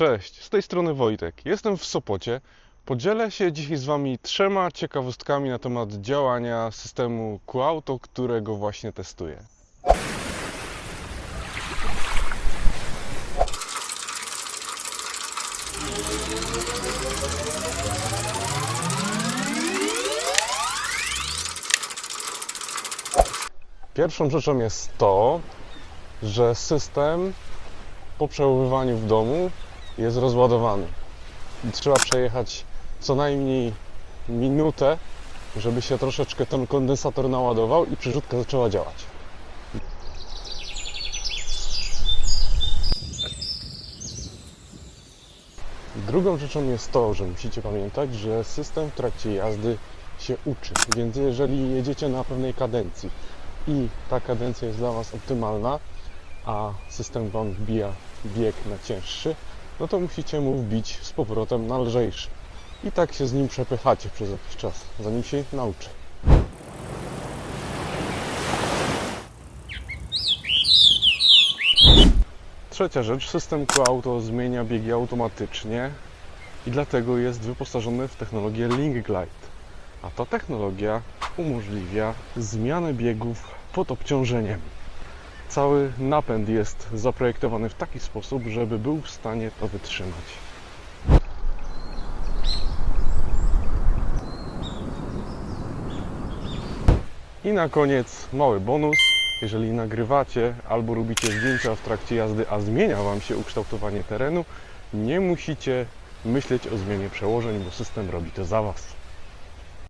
Cześć, z tej strony Wojtek. Jestem w Sopocie. Podzielę się dzisiaj z Wami trzema ciekawostkami na temat działania systemu QAuto, którego właśnie testuję. Pierwszą rzeczą jest to, że system po przechowywaniu w domu jest rozładowany. I trzeba przejechać co najmniej minutę, żeby się troszeczkę ten kondensator naładował i przerzutka zaczęła działać. Drugą rzeczą jest to, że musicie pamiętać, że system w trakcie jazdy się uczy. Więc jeżeli jedziecie na pewnej kadencji i ta kadencja jest dla Was optymalna, a system Wam wbija bieg na cięższy, no to musicie mu wbić z powrotem na lżejszy. I tak się z nim przepychacie przez jakiś czas, zanim się nauczy. Trzecia rzecz, system Q-Auto zmienia biegi automatycznie i dlatego jest wyposażony w technologię Link Glide. A ta technologia umożliwia zmianę biegów pod obciążeniem. Cały napęd jest zaprojektowany w taki sposób, żeby był w stanie to wytrzymać. I na koniec mały bonus. Jeżeli nagrywacie albo robicie zdjęcia w trakcie jazdy, a zmienia Wam się ukształtowanie terenu, nie musicie myśleć o zmianie przełożeń, bo system robi to za Was.